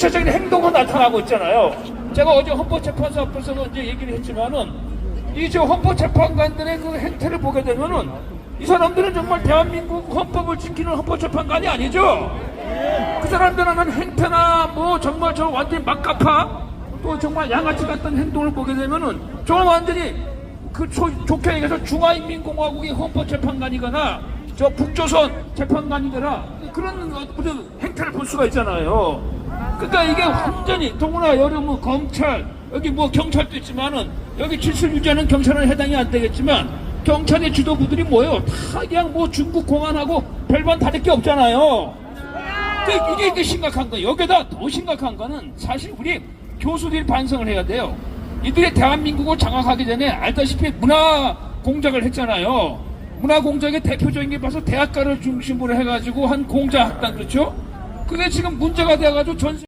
구체적인 행동으로 나타나고 있잖아요. 제가 어제 헌법재판소 앞에서도 이제 얘기를 했지만은 이제 헌법재판관들의 그 행태를 보게 되면은 이 사람들은 정말 대한민국 헌법을 지키는 헌법재판관이 아니죠. 그 사람들은 하는 행태나 뭐 정말 저 완전히 막가파 또 정말 양아치 같은 행동을 보게 되면은 저 완전히 그 조- 좋게 얘기해서 중화인민공화국의 헌법재판관이거나 저 북조선 재판관이거나 그런 어떤 행태를 볼 수가 있잖아요. 그러니까 이게 완전히 더구나 여러 뭐 검찰 여기 뭐 경찰도 있지만은 여기 질서 유지하는 경찰은 해당이 안 되겠지만 경찰의 지도부들이 뭐예요? 다 그냥 뭐 중국 공안하고 별반 다를 게 없잖아요. 그 이게, 이게 심각한 거예요. 여기다 더 심각한 거는 사실 우리 교수들이 반성을 해야 돼요. 이들이 대한민국을 장악하기 전에 알다시피 문화 공작을 했잖아요. 문화 공작의 대표적인 게 봐서 대학가를 중심으로 해가지고 한 공자 학당 그렇죠? 그게 지금 문제가 돼가지고 전